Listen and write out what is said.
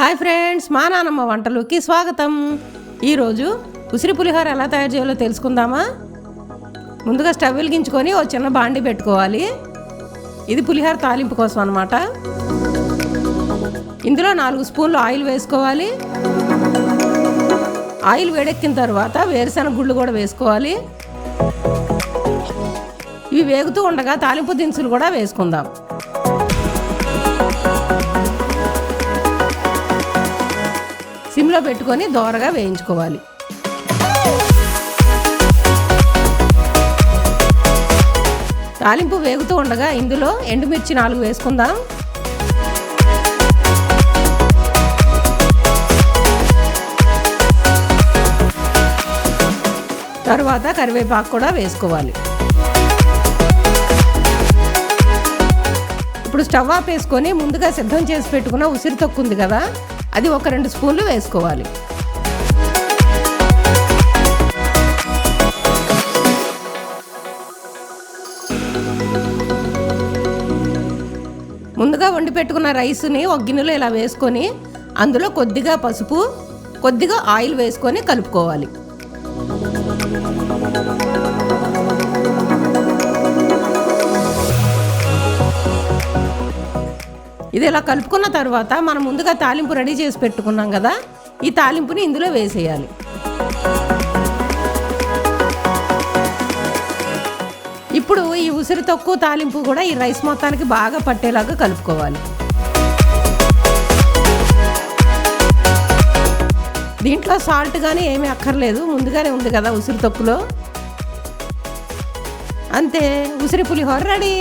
Hi friends మా నానమ్మ వంటలోకి స్వాగతం. ఈరోజు ఉసిరి పులిహోర ఎలా తయారు చేయాలో తెలుసుకుందామా? ముందుగా స్టవ్ వెలిగించుకొని ఓ చిన్న బాండి పెట్టుకోవాలి. ఇది పులిహోర తాలింపు కోసం అనమాట ఇందులో నాలుగు స్పూన్లు ఆయిల్ వేసుకోవాలి. ఆయిల్ వేడెక్కిన తర్వాత వేరుశెనగ గుళ్ళు కూడా వేసుకోవాలి. ఇవి వేగుతూ ఉండగా తాలింపు దినుసులు కూడా వేసుకుందాం. సిమ్లో పెట్టుకొని దోరగా వేయించుకోవాలి. తాలింపు వేగుతూ ఉండగా ఇందులో ఎండుమిర్చి నాలుగు వేసుకుందాం. తర్వాత కరివేపాకు కూడా వేసుకోవాలి. స్టవ్ ఆపేసుకొని వేసుకొని ముందుగా సిద్ధం చేసి పెట్టుకున్న ఉసిరి తొక్కు ఉంది కదా అది ఒక రెండు స్పూన్లు వేసుకోవాలి. ముందుగా వండి పెట్టుకున్న రైస్ని ఒక గిన్నెలో ఇలా వేసుకొని అందులో కొద్దిగా పసుపు కొద్దిగా ఆయిల్ వేసుకొని కలుపుకోవాలి. ఇది ఇలా కలుపుకున్న తర్వాత మనం ముందుగా తాలింపు రెడీ చేసి పెట్టుకున్నాం కదా ఈ తాలింపుని ఇందులో వేసేయాలి. ఇప్పుడు ఈ ఉసిరి తక్కువ తాలింపు కూడా ఈ రైస్ మొత్తానికి బాగా పట్టేలాగా కలుపుకోవాలి. దీంట్లో సాల్ట్ కానీ ఏమీ అక్కర్లేదు ముందుగానే ఉంది కదా ఉసిరి తొక్కులో. అంతే ఉసిరి పులిహోర రెడీ.